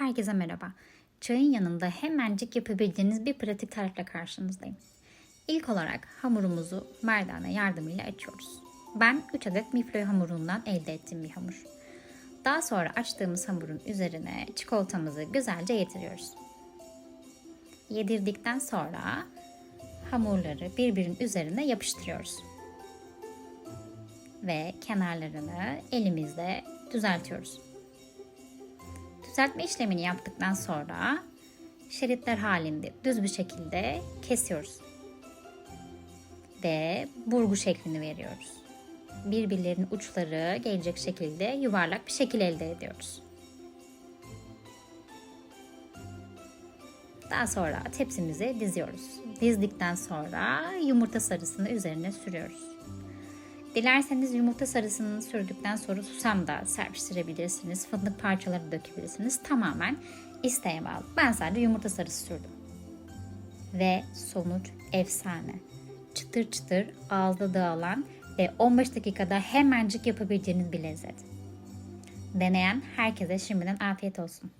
Herkese merhaba. Çayın yanında hemencik yapabildiğiniz bir pratik tarifle karşınızdayım. İlk olarak hamurumuzu merdane yardımıyla açıyoruz. Ben 3 adet miflöy hamurundan elde ettiğim bir hamur. Daha sonra açtığımız hamurun üzerine çikolatamızı güzelce yediriyoruz. Yedirdikten sonra hamurları birbirinin üzerine yapıştırıyoruz. Ve kenarlarını elimizle düzeltiyoruz. Düzeltme işlemini yaptıktan sonra şeritler halinde düz bir şekilde kesiyoruz. Ve burgu şeklini veriyoruz. Birbirlerinin uçları gelecek şekilde yuvarlak bir şekil elde ediyoruz. Daha sonra tepsimize diziyoruz. Dizdikten sonra yumurta sarısını üzerine sürüyoruz. Dilerseniz yumurta sarısını sürdükten sonra susam da serpiştirebilirsiniz. Fındık parçaları dökebilirsiniz. Tamamen isteğe bağlı. Ben sadece yumurta sarısı sürdüm. Ve sonuç efsane. Çıtır çıtır ağızda dağılan ve 15 dakikada hemencik yapabileceğiniz bir lezzet. Deneyen herkese şimdiden afiyet olsun.